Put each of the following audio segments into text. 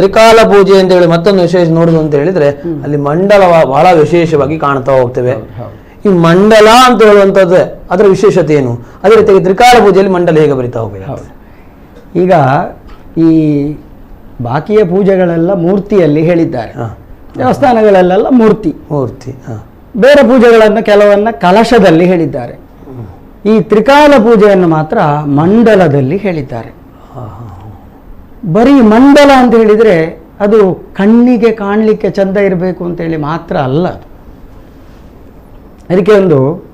ತ್ರಿಕಾಲ ಪೂಜೆ ಅಂತ ಹೇಳಿ ಮತ್ತೊಂದು ವಿಶೇಷ ನೋಡುದು ಅಂತ ಹೇಳಿದ್ರೆ ಅಲ್ಲಿ ಮಂಡಲ ಬಹಳ ವಿಶೇಷವಾಗಿ ಕಾಣ್ತಾ ಹೋಗ್ತೇವೆ. ಈ ಮಂಡಲ ಅಂತ ಹೇಳುವಂಥದ್ದು ಅದರ ವಿಶೇಷತೆ ಏನು? ಅದೇ ರೀತಿಯಾಗಿ ತ್ರಿಕಾಲ ಪೂಜೆಯಲ್ಲಿ ಮಂಡಲ ಹೇಗೆ ಬರಿತಾ ಹೋಗ್ಬೇಕು? ಈಗ ಈ ಬಾಕಿಯ ಪೂಜೆಗಳೆಲ್ಲ ಮೂರ್ತಿಯಲ್ಲಿ ಹೇಳಿದ್ದಾರೆ. ದೇವಸ್ಥಾನಗಳಲ್ಲೆಲ್ಲ ಮೂರ್ತಿ. ಮೂರ್ತಿ. ಬೇರೆ ಪೂಜೆಗಳನ್ನು ಕೆಲವನ್ನ ಕಲಶದಲ್ಲಿ ಹೇಳಿದ್ದಾರೆ. ಈ ತ್ರಿಕಾಲ ಪೂಜೆಯನ್ನು ಮಾತ್ರ ಮಂಡಲದಲ್ಲಿ ಹೇಳಿದ್ದಾರೆ. ಬರೀ ಮಂಡಲ ಅಂತ ಹೇಳಿದರೆ ಅದು ಕಣ್ಣಿಗೆ ಕಾಣಲಿಕ್ಕೆ ಚಂದ ಇರಬೇಕು ಅಂತೇಳಿ ಮಾತ್ರ ಅಲ್ಲ ಅದು. ಅದಕ್ಕೆ ಒಂದು,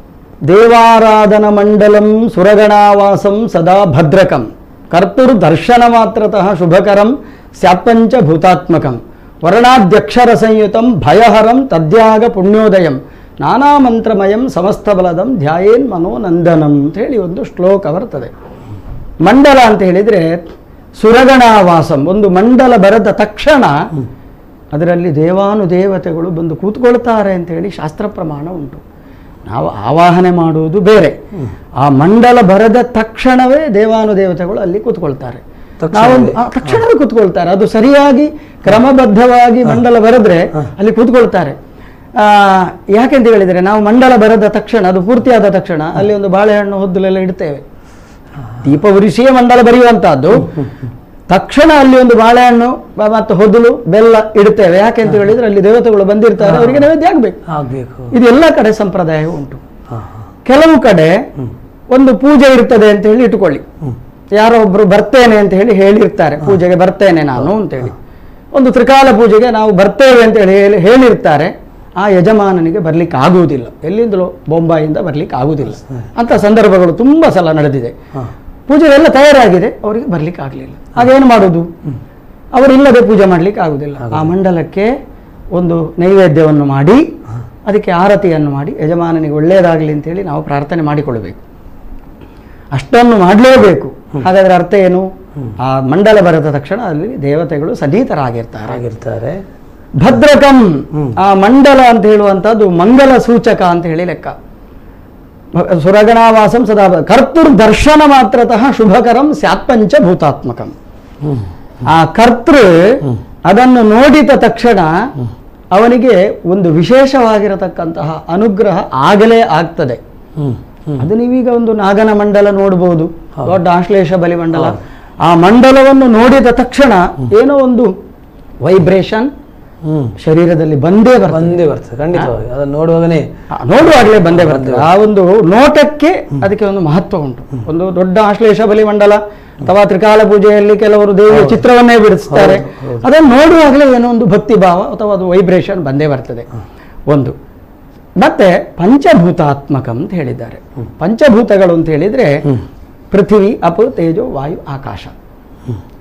ದೇವಾರಾಧನ ಮಂಡಲಂ ಸುರಗಣಾವಾಸಂ ಸದಾ ಭದ್ರಕಂ. ಕರ್ತುರ್ ದರ್ಶನ ಮಾತ್ರತಃ ಶುಭಕರಂ, ಸ್ಯಾತ್ಪಂಚ ಭೂತಾತ್ಮಕಂ. ವರ್ಣಾಧ್ಯಕ್ಷರ ಸಂಯುತಂ ಭಯಹರಂ ತದ್ಯಾಗ ಪುಣ್ಯೋದಯಂ. ನಾನಾ ಮಂತ್ರಮಯಂ ಸಮಸ್ತ ಬಲದಂ ಧ್ಯಾಯೇನ್ ಮನೋನಂದನಂ ಅಂತ ಹೇಳಿ ಒಂದು ಶ್ಲೋಕ ಬರ್ತದೆ. ಮಂಡಲ ಅಂತ ಹೇಳಿದರೆ ಸುರಗಣಾವಾಸಂ ಒಂದು ಮಂಡಲ ಬರೆದ ತಕ್ಷಣ ಅದರಲ್ಲಿ ದೇವಾನುದೇವತೆಗಳು ಬಂದು ಕೂತ್ಕೊಳ್ತಾರೆ ಅಂತ ಹೇಳಿ ಶಾಸ್ತ್ರ ಪ್ರಮಾಣ ಉಂಟು. ನಾವು ಆವಾಹನೆ ಮಾಡುವುದು ಬೇರೆ. ಆ ಮಂಡಲ ಬರೆದ ತಕ್ಷಣವೇ ದೇವಾನುದೇವತೆಗಳು ಅಲ್ಲಿ ಕೂತ್ಕೊಳ್ತಾರೆ. ನಾವೊಂದು ಆ, ತಕ್ಷಣವೇ ಕೂತ್ಕೊಳ್ತಾರೆ. ಅದು ಸರಿಯಾಗಿ ಕ್ರಮಬದ್ಧವಾಗಿ ಮಂಡಲ ಬರೆದ್ರೆ ಅಲ್ಲಿ ಕೂತ್ಕೊಳ್ತಾರೆ. ಆ, ಯಾಕೆಂತ ಹೇಳಿದರೆ ನಾವು ಮಂಡಲ ಬರೆದ ತಕ್ಷಣ ಅದು ಪೂರ್ತಿಯಾದ ತಕ್ಷಣ ಅಲ್ಲಿ ಒಂದು ಬಾಳೆಹಣ್ಣು ಹೊದ್ದಲೆಲ್ಲ ಇಡ್ತೇವೆ. ದೀಪ ಉರಿಸಿಯೇ ಮಂಡಲ ಬರೆಯುವಂತಹದ್ದು. ತಕ್ಷಣ ಅಲ್ಲಿ ಒಂದು ಬಾಳೆಹಣ್ಣು ಮತ್ತು ಹೊದಲು ಬೆಲ್ಲ ಇಡುತ್ತೇವೆ. ಯಾಕೆ ಅಂತ ಹೇಳಿದ್ರೆ ಅಲ್ಲಿ ದೇವತೆಗಳು ಬಂದಿರ್ತಾರೆ ಅವರಿಗೆ ನೈವೇದ್ಯ ಆಗಬೇಕು. ಆಗ್ಬೇಕು. ಇದೆಲ್ಲ ಕಡೆ ಸಂಪ್ರದಾಯ ಉಂಟು. ಕೆಲವು ಕಡೆ ಒಂದು ಪೂಜೆ ಇರ್ತದೆ ಅಂತ ಹೇಳಿ ಇಟ್ಕೊಳ್ಳಿ ಯಾರೋ ಒಬ್ರು ಬರ್ತೇನೆ ಅಂತ ಹೇಳಿ ಹೇಳಿರ್ತಾರೆ. ಪೂಜೆಗೆ ಬರ್ತೇನೆ ನಾನು ಅಂತೇಳಿ ಒಂದು ತ್ರಿಕಾಲ ಪೂಜೆಗೆ ನಾವು ಬರ್ತೇವೆ ಅಂತ ಹೇಳಿ ಹೇಳಿ ಹೇಳಿರ್ತಾರೆ. ಆ ಯಜಮಾನನಿಗೆ ಬರಲಿಕ್ಕೆ ಆಗುವುದಿಲ್ಲ ಎಲ್ಲಿಂದಲೋ? ಬೊಂಬಾಯಿಂದ ಬರಲಿಕ್ಕೆ ಆಗುವುದಿಲ್ಲ ಅಂತ ಸಂದರ್ಭಗಳು ತುಂಬಾ ಸಲ ನಡೆದಿದೆ. ಪೂಜೆ ಎಲ್ಲ ತಯಾರಾಗಿದೆ. ಅವರಿಗೆ ಬರಲಿಕ್ಕೆ ಆಗಲಿಲ್ಲ ಅದೇನು ಮಾಡೋದು? ಅವರಿಲ್ಲದೆ ಪೂಜೆ ಮಾಡಲಿಕ್ಕೆ ಆಗುವುದಿಲ್ಲ ಆ ಮಂಡಲಕ್ಕೆ ಒಂದು ನೈವೇದ್ಯವನ್ನು ಮಾಡಿ ಅದಕ್ಕೆ ಆರತಿಯನ್ನು ಮಾಡಿ ಯಜಮಾನನಿಗೆ ಒಳ್ಳೆಯದಾಗಲಿ ಅಂತೇಳಿ ನಾವು ಪ್ರಾರ್ಥನೆ ಮಾಡಿಕೊಳ್ಳಬೇಕು. ಅಷ್ಟನ್ನು ಮಾಡಲೇಬೇಕು. ಹಾಗಾದರೆ ಅರ್ಥ ಏನು? ಆ ಮಂಡಲ ಬರೆದ ತಕ್ಷಣ ಅಲ್ಲಿ ದೇವತೆಗಳು ಸನ್ನಿಹಿತರಾಗಿರ್ತಾರೆ. ಆಗಿರ್ತಾರೆ. ಭದ್ರಕಂ ಆ ಮಂಡಲ ಅಂತ ಹೇಳುವಂಥದ್ದು ಮಂಗಲ ಸೂಚಕ ಅಂತ ಹೇಳಿ ಲೆಕ್ಕ. ಸುರಗಣಾವಾಸಂ ಸದಾ ಕರ್ತೃ ದರ್ಶನ ಮಾತ್ರತಃ ಶುಭಕರಂ ಸ್ಯಾತ್ಪಂಚ ಭೂತಾತ್ಮಕಂ. ಆ ಕರ್ತೃ ಅದನ್ನು ನೋಡಿದ ತಕ್ಷಣ ಅವನಿಗೆ ಒಂದು ವಿಶೇಷವಾಗಿರತಕ್ಕಂತಹ ಅನುಗ್ರಹ ಆಗಲೇ ಆಗ್ತದೆ. ಅದು ನೀವೀಗ ಒಂದು ನಾಗನ ಮಂಡಲ ನೋಡಬಹುದು ದೊಡ್ಡ ಆಶ್ಲೇಷ ಬಲಿ ಮಂಡಲ. ಆ ಮಂಡಲವನ್ನು ನೋಡಿದ ತಕ್ಷಣ ಏನೋ ಒಂದು ವೈಬ್ರೇಷನ್ ಶರೀರದಲ್ಲಿ ಬಂದೇ ಬರ್ತದೆ. ಬಂದೇ ಬರ್ತದೆ ಖಂಡಿತವಾಗಿ. ಅದನ್ನು ನೋಡುವಾಗಲೇ ನೋಡುವಾಗಲೇ ಬಂದೇ ಬರ್ತದೆ. ಆ ಒಂದು ನೋಟಕ್ಕೆ ಅದಕ್ಕೆ ಒಂದು ಮಹತ್ವ ಉಂಟು. ಒಂದು ದೊಡ್ಡ ಆಶ್ಲೇಷ ಬಲಿ ಮಂಡಲ ಅಥವಾ ತ್ರಿಕಾಲ ಪೂಜೆಯಲ್ಲಿ ಕೆಲವರು ದೇವಿಯ ಚಿತ್ರವನ್ನೇ ಬಿಡಿಸ್ತಾರೆ. ಅದನ್ನು ನೋಡುವಾಗಲೇ ಏನೋ ಒಂದು ಭಕ್ತಿ ಭಾವ ಅಥವಾ ಅದು ವೈಬ್ರೇಷನ್ ಬಂದೇ ಬರ್ತದೆ. ಒಂದು. ಮತ್ತೆ ಪಂಚಭೂತಾತ್ಮಕ ಅಂತ ಹೇಳಿದ್ದಾರೆ. ಪಂಚಭೂತಗಳು ಅಂತ ಹೇಳಿದ್ರೆ ಪೃಥ್ವಿ ಅಪು ತೇಜೋ ವಾಯು ಆಕಾಶ.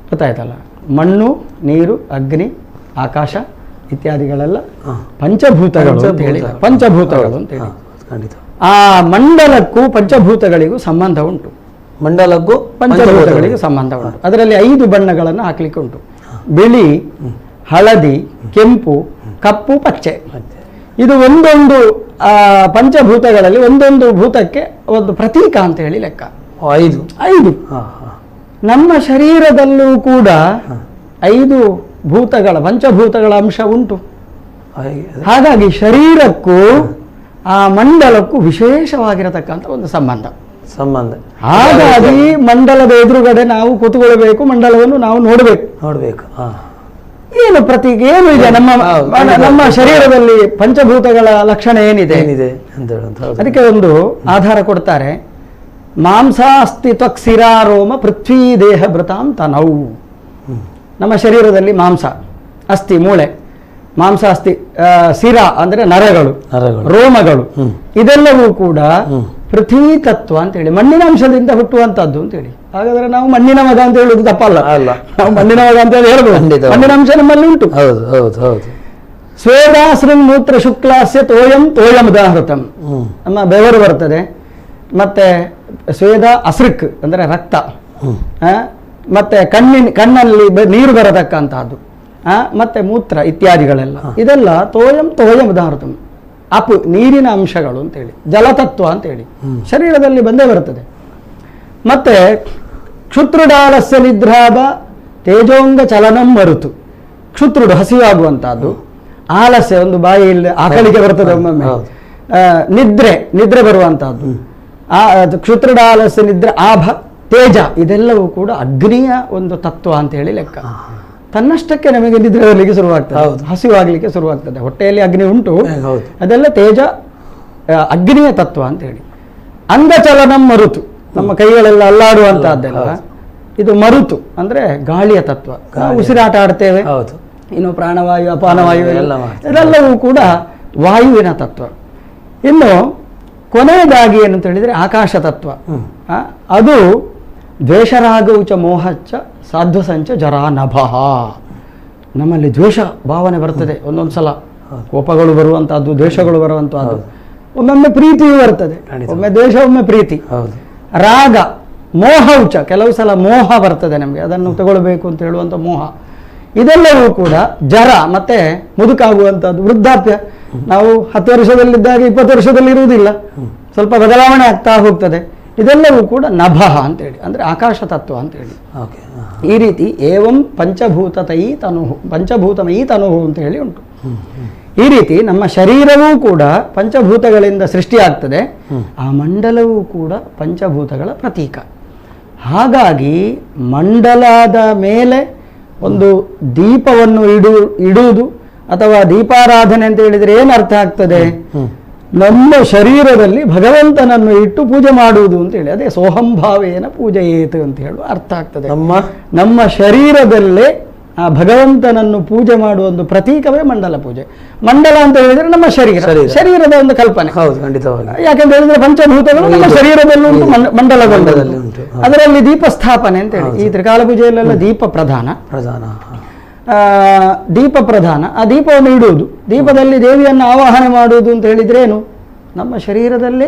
ಗೊತ್ತಾಯ್ತಲ್ಲ? ಮಣ್ಣು ನೀರು ಅಗ್ನಿ ಆಕಾಶ ಇತ್ಯಾದಿಗಳೆಲ್ಲ ಪಂಚಭೂತಗಳು ಅಂತ ಹೇಳಿ. ಪಂಚಭೂತ. ಪಂಚಭೂತಗಳು ಅಂತ ಹೇಳಿ. ಖಂಡಿತ. ಆ ಮಂಡಲಕ್ಕೂ ಪಂಚಭೂತಗಳಿಗೂ ಸಂಬಂಧ ಉಂಟು. ಮಂಡಲಕ್ಕೂ ಪಂಚಭೂತಗಳಿಗೆ ಸಂಬಂಧ ಉಂಟು. ಅದರಲ್ಲಿ ಐದು ಬಣ್ಣಗಳನ್ನು ಹಾಕ್ಲಿಕ್ಕೆ ಉಂಟು. ಬಿಳಿ ಹಳದಿ ಕೆಂಪು ಕಪ್ಪು ಪಚ್ಚೆ. ಇದು ಒಂದೊಂದು ಆ, ಪಂಚಭೂತಗಳಲ್ಲಿ ಒಂದೊಂದು ಭೂತಕ್ಕೆ ಒಂದು ಪ್ರತೀಕ ಅಂತ ಹೇಳಿ ಲೆಕ್ಕ. ಐದು. ಐದು. ನಮ್ಮ ಶರೀರದಲ್ಲೂ ಕೂಡ ಐದು ಭೂತಗಳ ಪಂಚಭೂತಗಳ ಅಂಶ ಉಂಟು. ಹಾಗಾಗಿ ಶರೀರಕ್ಕೂ ಆ ಮಂಡಲಕ್ಕೂ ವಿಶೇಷವಾಗಿರತಕ್ಕಂಥ ಒಂದು ಸಂಬಂಧ. ಸಂಬಂಧ. ಹಾಗಾಗಿ ಮಂಡಲದ ಎದುರುಗಡೆ ನಾವು ಕೂತ್ಕೊಳ್ಬೇಕು ಮಂಡಲವನ್ನು ನಾವು ನೋಡಬೇಕು. ನೋಡಬೇಕು ಏನು ಪ್ರತೀಕ ಏನು ಇದೆ? ನಮ್ಮ ನಮ್ಮ ಶರೀರದಲ್ಲಿ ಪಂಚಭೂತಗಳ ಲಕ್ಷಣ ಏನಿದೆ? ಏನಿದೆ ಅದಕ್ಕೆ ಒಂದು ಆಧಾರ ಕೊಡ್ತಾರೆ. ಮಾಂಸಾಸ್ತಿ ತ್ವಕ್ಸಿರಾರೋಮ ಪೃಥ್ವೀ ದೇಹ ಭೃತಾಂ ತನೌ. ನಮ್ಮ ಶರೀರದಲ್ಲಿ ಮಾಂಸ ಅಸ್ಥಿ ಮೂಳೆ ಮಾಂಸ ಅಸ್ಥಿ ಸಿರಾ ಅಂದ್ರೆ ನರಗಳು ರೋಮಗಳು. ಇದೆಲ್ಲವೂ ಕೂಡ ಪೃಥ್ವಿ ತತ್ವ ಅಂತ ಅಂತೇಳಿ ಮಣ್ಣಿನ ಅಂಶದಿಂದ ಹುಟ್ಟುವಂತದ್ದು ಅಂತೇಳಿ ಹಾಗಾದ್ರೆ ನಾವು ಮಣ್ಣಿನ ಮಗ ಅಂತ ಹೇಳುದು ತಪ್ಪಲ್ಲ. ಅಲ್ಲ. ನಾವು ಮಣ್ಣಿನ ಮಗ ಅಂತ ಹೇಳಿ ಹೇಳ್ಬೋದು. ಮಣ್ಣಿನ ಅಂಶ ನಮ್ಮಲ್ಲಿ ಉಂಟು. ಹೌದು ಹೌದು ಹೌದು. ಸ್ವೇದಾಶ್ರಂ ಮೂತ್ರ ಶುಕ್ಲಾಸ್ಯ ತೋಯಂ ತೋಯಂ ಉದಾಹೃತಂ. ನಮ್ಮ ಬೆವರು ಬರ್ತದೆ. ಮತ್ತೆ ಸ್ವೇದ ಅಸೃಕ್ ಅಂದರೆ ರಕ್ತ. ಮತ್ತೆ ಕಣ್ಣಿನ ಕಣ್ಣಲ್ಲಿ ನೀರು ಬರತಕ್ಕಂತಹದ್ದು. ಮತ್ತೆ ಮೂತ್ರ ಇತ್ಯಾದಿಗಳೆಲ್ಲ. ಇದೆಲ್ಲ ತೋಯಂ ತೋಯಂ ಉದಾಹರಣೆ. ಅಪು ನೀರಿನ ಅಂಶಗಳು ಅಂತೇಳಿ ಜಲತತ್ವ ಅಂತೇಳಿ. ಶರೀರದಲ್ಲಿ ಬಂದೇ ಬರುತ್ತದೆ ಮತ್ತೆ ಕ್ಷುತ್ರುಡಾಲಸ್ಯ ನಿದ್ರಾಭ ತೇಜೋಂಗ ಚಲನಂ ಮರುತು ಕ್ಷುತ್ರುಡು ಹಸಿವಾಗುವಂತಹದ್ದು. ಆಲಸ್ಯ ಒಂದು ಬಾಯಿಯಲ್ಲಿ ಆಕಳಿಗೆ ಬರ್ತದೆ ಒಮ್ಮೊಮ್ಮೆ. ನಿದ್ರೆ ನಿದ್ರೆ ಬರುವಂತಹದ್ದು. ಆ ಕ್ಷುತ್ರುಡಾಲಸ್ಯ ಕ್ಷುತ್ರುಡ ನಿದ್ರೆ ಆಭ. ತೇಜ ಇದೆಲ್ಲವೂ ಕೂಡ ಅಗ್ನಿಯ ಒಂದು ತತ್ವ ಅಂತ ಹೇಳಿ ಲೆಕ್ಕ. ತನ್ನಷ್ಟಕ್ಕೆ ನಮಗೆ ನಿದ್ರೆ ಬರಲಿಕ್ಕೆ ಶುರುವಾಗ್ತದೆ. ಹೌದು. ಹಸಿವಾಗಲಿಕ್ಕೆ ಶುರುವಾಗ್ತದೆ. ಹೊಟ್ಟೆಯಲ್ಲಿ ಅಗ್ನಿ ಉಂಟು. ಅದೆಲ್ಲ ತೇಜ ಅಗ್ನಿಯ ತತ್ವ ಅಂತ ಹೇಳಿ. ಅಂಗಚಲನಂ ಮರುತು. ನಮ್ಮ ಕೈಗಳೆಲ್ಲ ಅಲ್ಲಾಡುವಂತಹದ್ದೆಲ್ಲ ಹೌದು. ಇದು ಮರುತು ಅಂದ್ರೆ ಗಾಳಿಯ ತತ್ವ. ಉಸಿರಾಟ ಆಡ್ತೇವೆ. ಹೌದು. ಇನ್ನು ಪ್ರಾಣವಾಯು ಅಪಾನವಾಯು ಇದೆಲ್ಲವೂ ಕೂಡ ವಾಯುವಿನ ತತ್ವ. ಇನ್ನು ಕೊನೆಯದಾಗಿ ಏನಂತ ಹೇಳಿದ್ರೆ ಆಕಾಶ ತತ್ವ. ಅದು ದ್ವೇಷರಾಗೌಚ ಮೋಹಚ್ಚ ಸಾಧ್ವಸಂಚ ಜರಾನಭಃ. ನಮ್ಮಲ್ಲಿ ದ್ವೇಷ ಭಾವನೆ ಬರ್ತದೆ ಒಂದೊಂದು ಸಲ. ಕೋಪಗಳು ಬರುವಂತಹದ್ದು ದ್ವೇಷಗಳು ಬರುವಂತಹದ್ದು. ಒಮ್ಮೊಮ್ಮೆ ಪ್ರೀತಿಯೂ ಬರ್ತದೆ. ಒಮ್ಮೆ ದ್ವೇಷ ಒಮ್ಮೆ ಪ್ರೀತಿ. ರಾಗ ಮೋಹ ಉಚ ಕೆಲವು ಸಲ ಮೋಹ ಬರ್ತದೆ ನಮಗೆ. ಅದನ್ನು ತಗೊಳ್ಬೇಕು ಅಂತ ಹೇಳುವಂಥ ಮೋಹ. ಇದೆಲ್ಲವೂ ಕೂಡ ಜರ ಮತ್ತೆ ಮುದುಕಾಗುವಂಥದ್ದು ವೃದ್ಧಾಪ್ಯ ನಾವು ಹತ್ತು ವರ್ಷದಲ್ಲಿದ್ದಾಗ ಇಪ್ಪತ್ತು ವರ್ಷದಲ್ಲಿ ಇರುವುದಿಲ್ಲ ಸ್ವಲ್ಪ ಬದಲಾವಣೆ ಆಗ್ತಾ ಹೋಗ್ತದೆ. ಇದೆಲ್ಲವೂ ಕೂಡ ನಭಃ ಅಂತೇಳಿ ಅಂದರೆ ಆಕಾಶ ತತ್ವ ಅಂತೇಳಿ. ಓಕೆ ಈ ರೀತಿ ಏವಂ ಪಂಚಭೂತತೈ ತನು ಪಂಚಭೂತಮಯಿ ತನುಹು ಅಂತ ಹೇಳಿ ಉಂಟು. ಈ ರೀತಿ ನಮ್ಮ ಶರೀರವೂ ಕೂಡ ಪಂಚಭೂತಗಳಿಂದ ಸೃಷ್ಟಿಯಾಗ್ತದೆ ಆ ಮಂಡಲವೂ ಕೂಡ ಪಂಚಭೂತಗಳ ಪ್ರತೀಕ. ಹಾಗಾಗಿ ಮಂಡಲದ ಮೇಲೆ ಒಂದು ದೀಪವನ್ನು ಇಡು ಇಡುವುದು ಅಥವಾ ದೀಪಾರಾಧನೆ ಅಂತ ಹೇಳಿದರೆ ಏನು ಅರ್ಥ ಆಗ್ತದೆ? ನಮ್ಮ ಶರೀರದಲ್ಲಿ ಭಗವಂತನನ್ನು ಇಟ್ಟು ಪೂಜೆ ಮಾಡುವುದು ಅಂತ ಹೇಳಿ ಅದೇ ಸೋಹಂಭಾವೇನ ಪೂಜೆ ಏತು ಅಂತ ಹೇಳುವ ಅರ್ಥ ಆಗ್ತದೆ. ನಮ್ಮ? ನಮ್ಮ ಶರೀರದಲ್ಲೇ ಆ ಭಗವಂತನನ್ನು ಪೂಜೆ ಮಾಡುವ ಒಂದು ಪ್ರತೀಕವೇ ಮಂಡಲ ಪೂಜೆ. ಮಂಡಲ ಅಂತ ಹೇಳಿದ್ರೆ ನಮ್ಮ ಶರೀರ ಶರೀರ. ಶರೀರದ ಒಂದು ಕಲ್ಪನೆ. ಹೌದು ಖಂಡಿತವಾಗಿ ಯಾಕಂತ ಹೇಳಿದ್ರೆ ಪಂಚಭೂತಗಳು ನಮ್ಮ ಶರೀರದಲ್ಲೂ ಉಂಟು ಮಂಡ- ಮಂಡಲದಲ್ಲಿ ಮಂಡಲದಲ್ಲಿ ಉಂಟು. ಅದರಲ್ಲಿ ದೀಪ ಸ್ಥಾಪನೆ ಅಂತ ಹೇಳಿ ಈ ತ್ರಿಕಾಲ ಪೂಜೆಯಲ್ಲೆಲ್ಲ ದೀಪ ಪ್ರಧಾನ. ಪ್ರಧಾನ. ದೀಪ ಪ್ರಧಾನ. ಆ ದೀಪವನ್ನು ಇಡುವುದು. ದೀಪದಲ್ಲಿ ದೇವಿಯನ್ನು ಆವಾಹನೆ ಮಾಡುವುದು ಅಂತ ಹೇಳಿದ್ರೆ ಏನು? ನಮ್ಮ ಶರೀರದಲ್ಲೇ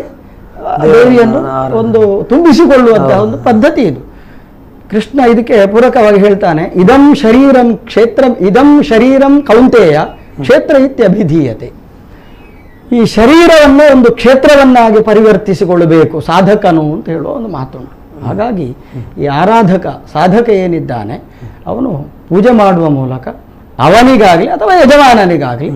ದೇವಿಯನ್ನು. ಒಂದು ತುಂಬಿಸಿಕೊಳ್ಳುವಂತಹ ಒಂದು ಪದ್ಧತಿ ಇದು. ಕೃಷ್ಣ ಇದಕ್ಕೆ ಪೂರಕವಾಗಿ ಹೇಳ್ತಾನೆ ಇದಂ ಶರೀರಂ ಕ್ಷೇತ್ರ ಇದಂ ಶರೀರಂ ಕೌಂತೆಯ ಕ್ಷೇತ್ರ ಇತ್ಯಭಿಧೀಯತೆ ಈ ಶರೀರವನ್ನು ಒಂದು ಕ್ಷೇತ್ರವನ್ನಾಗಿ ಪರಿವರ್ತಿಸಿಕೊಳ್ಳಬೇಕು ಸಾಧಕನು ಅಂತ ಹೇಳುವ ಒಂದು ಮಾತುಂಟು. ಹಾಗಾಗಿ ಈ ಆರಾಧಕ ಸಾಧಕ ಏನಿದ್ದಾನೆ ಅವನು ಪೂಜೆ ಮಾಡುವ ಮೂಲಕ ಅವನಿಗಾಗಲಿ ಅಥವಾ ಯಜಮಾನನಿಗಾಗಲಿ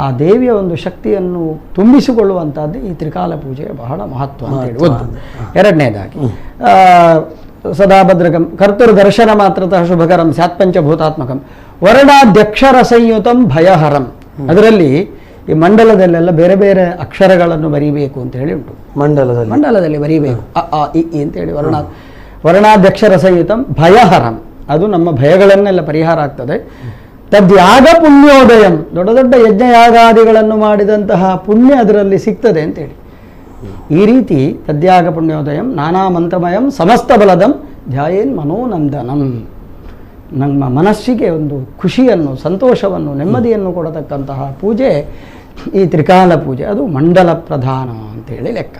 ಆ ದೇವಿಯ ಒಂದು ಶಕ್ತಿಯನ್ನು ತುಂಬಿಸಿಕೊಳ್ಳುವಂಥದ್ದು ಈ ತ್ರಿಕಾಲ ಪೂಜೆಯ ಬಹಳ ಮಹತ್ವ ಅಂತ ಹೇಳಿ ಒಂದು. ಎರಡನೇದಾಗಿ ಸದಾಭದ್ರಕಂ ಸದಾ ಕರ್ತೃ ದರ್ಶನ ಮಾತ್ರತಃ ಶುಭಕರಂ ಸ್ಯಾತ್ಪಂಚಭೂತಾತ್ಮಕಂ ವರ್ಣಾಧ್ಯಕ್ಷರ ಸಂಯುತಂ ಭಯಹರಂ. ಅದರಲ್ಲಿ ಈ ಮಂಡಲದಲ್ಲೆಲ್ಲ ಬೇರೆ ಬೇರೆ ಅಕ್ಷರಗಳನ್ನು ಬರೀಬೇಕು ಅಂತ ಹೇಳಿ ಉಂಟು. ಮಂಡಲದಲ್ಲಿ. ಮಂಡಲದಲ್ಲಿ ಬರೀಬೇಕು. ಅ ಆ ಇ ಅಂತೇಳಿ ವರ್ಣ ವರ್ಣಾಧ್ಯಕ್ಷರ ಸಂಯುತಂ ಭಯಹರಂ. ಅದು ನಮ್ಮ ಭಯಗಳನ್ನೆಲ್ಲ ಪರಿಹಾರ ಆಗ್ತದೆ. ತದ್ಯಾಗ ಪುಣ್ಯೋದಯಂ, ದೊಡ್ಡ ದೊಡ್ಡ ಯಜ್ಞ ಯಾಗಾದಿಗಳನ್ನು ಮಾಡಿದಂತಹ ಪುಣ್ಯ ಅದರಲ್ಲಿ ಸಿಗ್ತದೆ ಅಂತೇಳಿ. ಈ ರೀತಿ ತದ್ಯಾಗ ಪುಣ್ಯೋದಯಂ, ನಾನಾ ಮಂತ್ರಮಯಂ, ಸಮಸ್ತ ಬಲದಂ, ಧ್ಯಾಯೇನ್ ಮನೋನಂದನಂ. ನಮ್ಮ ಮನಸ್ಸಿಗೆ ಒಂದು ಖುಷಿಯನ್ನು, ಸಂತೋಷವನ್ನು, ನೆಮ್ಮದಿಯನ್ನು ಕೊಡತಕ್ಕಂತಹ ಪೂಜೆ, ಈ ತ್ರಿಕಾಲ ಪೂಜೆ, ಅದು ಮಂಡಲ ಪ್ರಧಾನ ಅಂತೇಳಿ ಲೆಕ್ಕ.